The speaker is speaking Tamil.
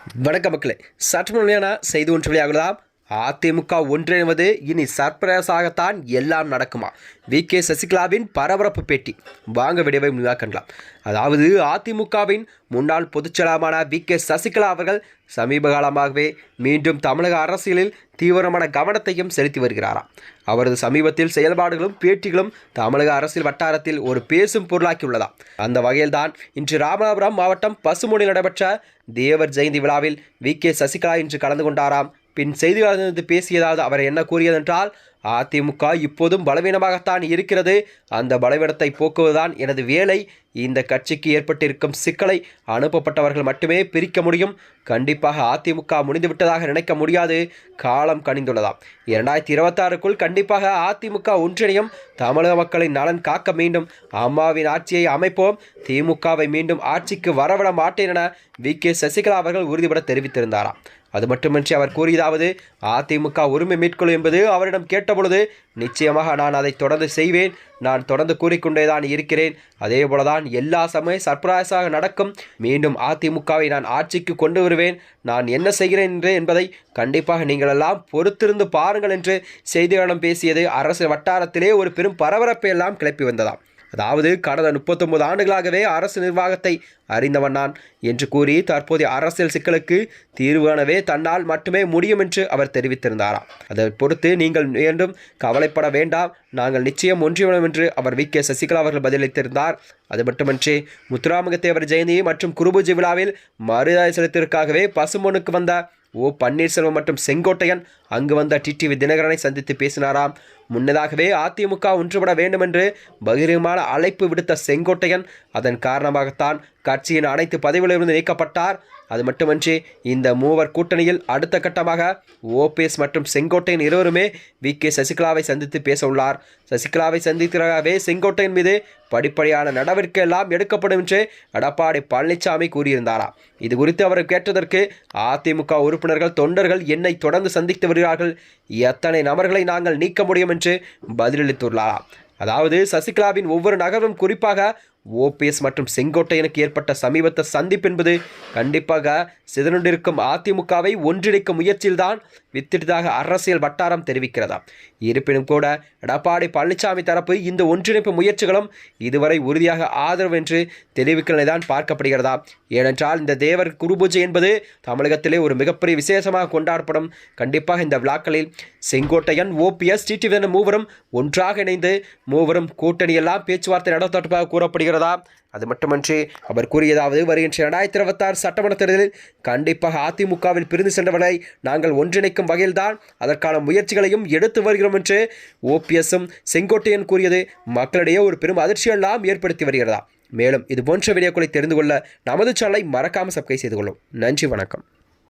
வணக்க மக்களே சற்று முழுமையான செய்தி ஒன்று வெளியாகலாம் அதிமுக ஒன்றிணைவது இனி சர்ப்ரைஸாகத்தான் எல்லாம் நடக்குமா? வி. கே. சசிகலாவின் பரபரப்பு பேட்டி. வாங்க விடவை விடைவை கண்டலாம். அதாவது அதிமுகவின் முன்னாள் பொதுச்செயலாளரான வி. கே. சசிகலா அவர்கள் சமீப காலமாகவே மீண்டும் தமிழக அரசியலில் தீவிரமான கவனத்தையும் செலுத்தி வருகிறாராம். அவரது சமீபத்தில் செயல்பாடுகளும் பேட்டிகளும் தமிழக அரசியல் வட்டாரத்தில் ஒரு பேசும் பொருளாக்கியுள்ளதாம் அந்த வகையில்தான் இன்று ராமநாதபுரம் மாவட்டம் பசுமொழியில் நடைபெற்ற தேவர் ஜெயந்தி விழாவில் வி. கே. சசிகலா இன்று கலந்து கொண்டாராம். பின் செய்தியாளர்களிடம் பேசியதாவது அவர் என்ன கூறியதென்றால் அதிமுக இப்போதும் பலவீனமாகத்தான் இருக்கிறது. அந்த பலவீனத்தை போக்குவதுதான் எனது வேலை. இந்த கட்சிக்கு ஏற்பட்டிருக்கும் சிக்கலை அனுப்பப்பட்டவர்கள் மட்டுமே பிரிக்க முடியும். கண்டிப்பாக அதிமுக முடிந்துவிட்டதாக நினைக்க முடியாது. காலம் கனிந்துள்ளதாம். இரண்டாயிரத்தி இருபத்தாறுக்குள் கண்டிப்பாக அதிமுக ஒன்றிணையும். தமிழக மக்களின் நலன் காக்க மீண்டும் அம்மாவின் ஆட்சியை அமைப்போம். திமுகவை மீண்டும் ஆட்சிக்கு வரவிட மாட்டேன் என வி. கே. சசிகலா அவர்கள் உறுதிபட தெரிவித்திருந்தாராம். அது மட்டுமின்றி அவர் கூறியதாவது அதிமுக உரிமை மீட்குழு என்பது அவரிடம் கேட்டபொழுது நிச்சயமாக நான் அதை தொடர்ந்து செய்வேன் நான் தொடர்ந்து கூறிக்கொண்டேதான் இருக்கிறேன். அதே போலதான் எல்லா சமய சர்ப்ரைஸாக நடக்கும் மீண்டும் அதிமுகவை நான் ஆட்சிக்கு கொண்டு வருவேன். நான் என்ன செய்கிறேன் என்று என்பதை கண்டிப்பாக நீங்களெல்லாம் பொறுத்திருந்து பாருங்கள் என்று செய்தியாளர்களிடம் பேசியது அரசு வட்டாரத்திலே ஒரு பெரும் பரபரப்பை எல்லாம் கிளப்பி வந்ததாம். அதாவது கடந்த முப்பத்தொன்பது ஆண்டுகளாகவே அரசு நிர்வாகத்தை அறிந்தவன் நான் என்று கூறி தற்போதைய அரசியல் சிக்கலுக்கு தீர்வு காணவே தன்னால் மட்டுமே முடியும் என்று அவர் தெரிவித்திருந்தாராம். அதை பொறுத்து நீங்கள் மீண்டும் கவலைப்பட வேண்டாம். நாங்கள் நிச்சயம் ஒன்றியவனம் என்று அவர் வி. கே. சசிகலா அவர்கள் பதிலளித்திருந்தார். அது மட்டுமன்றி முத்துராமகத்தேவர் ஜெயந்தி மற்றும் குருபூஜி விழாவில் மரியாதை செலுத்திற்காகவே பசுமனுக்கு வந்த ஓ. பன்னீர்செல்வம் மற்றும் செங்கோட்டையன் அங்கு வந்த டிடிவி தினகரனை சந்தித்து பேசினாராம். முன்னதாகவே அதிமுக ஒன்றுபட வேண்டுமென்று பகிரங்கமான அழைப்பு விடுத்த செங்கோட்டையன் அதன் காரணமாகத்தான் கட்சியின் அனைத்து பதவிகளிலிருந்து நீக்கப்பட்டார். அது மட்டுமன்றி இந்த மூவர் கூட்டணியில் அடுத்த கட்டமாக ஓபிஎஸ் மற்றும் செங்கோட்டையன் இருவருமே வி. கே. சசிகலாவை சந்தித்து பேச உள்ளார் சசிகலாவை சந்தித்ததாகவே செங்கோட்டையன் மீது படிப்படியான நடவடிக்கை எல்லாம் எடுக்கப்படும் என்று எடப்பாடி பழனிசாமி கூறியிருந்தாராம் இது குறித்து அவர் கேட்டதற்கு அதிமுக உறுப்பினர்கள் தொண்டர்கள் என்னை தொடர்ந்து சந்தித்து வருகிறார்கள். எத்தனை நபர்களை நாங்கள் நீக்க முடியும் என்று பதிலளித்துள்ளாராம். அதாவது சசிகலாவின் ஒவ்வொரு நகரும் குறிப்பாக ஓபிஎஸ் மற்றும் செங்கோட்டையனுக்கு ஏற்பட்ட சமீபத்த சந்திப்பு என்பது கண்டிப்பாக சிதனுண்டிருக்கும் அதிமுகவை ஒன்றிணைக்கும் முயற்சியில்தான் வித்திட்டதாக அரசியல் வட்டாரம் தெரிவிக்கிறதா. இருப்பினும் கூட எடப்பாடி பழனிசாமி தரப்பு இந்த ஒன்றிணைப்பு முயற்சிகளும் இதுவரை உறுதியாக ஆதரவு என்று தெரிவிக்கிறதை தான் பார்க்கப்படுகிறதா. ஏனென்றால் இந்த தேவர் குருபூஜை என்பது தமிழகத்திலே ஒரு மிகப்பெரிய விசேஷமாக கொண்டாடப்படும். கண்டிப்பாக இந்த விழாக்களில் செங்கோட்டையன் ஓபிஎஸ் டிடிவி மூவரும் ஒன்றாக இணைந்து மூவரும் கூட்டணியெல்லாம் பேச்சுவார்த்தை நடத்தப்பட்டதாக கூறப்படுகிறது. அது மட்டுமன்றி அவர் கூறியதாவது வருகின்ற இரண்டாயிரத்தி இருபத்தாறு சட்டமன்ற தேர்தலில் கண்டிப்பாக அதிமுகவில் பிரிந்து சென்றவர்களை நாங்கள் ஒன்றிணைக்கும் வகையில்தான் அதற்கான முயற்சிகளையும் எடுத்து வருகிறோம் என்று ஓபிஎஸும் செங்கோட்டையன் கூறியது மக்களிடையே ஒரு பெரும் அதிர்ச்சியெல்லாம் ஏற்படுத்தி வருகிறதா? மேலும் இது போன்ற வீடியோக்களை தெரிந்து கொள்ள நமது சேனலை மறக்காமல் சப்ஸ்கிரைப் செய்து கொள்ளும். நன்றி வணக்கம்.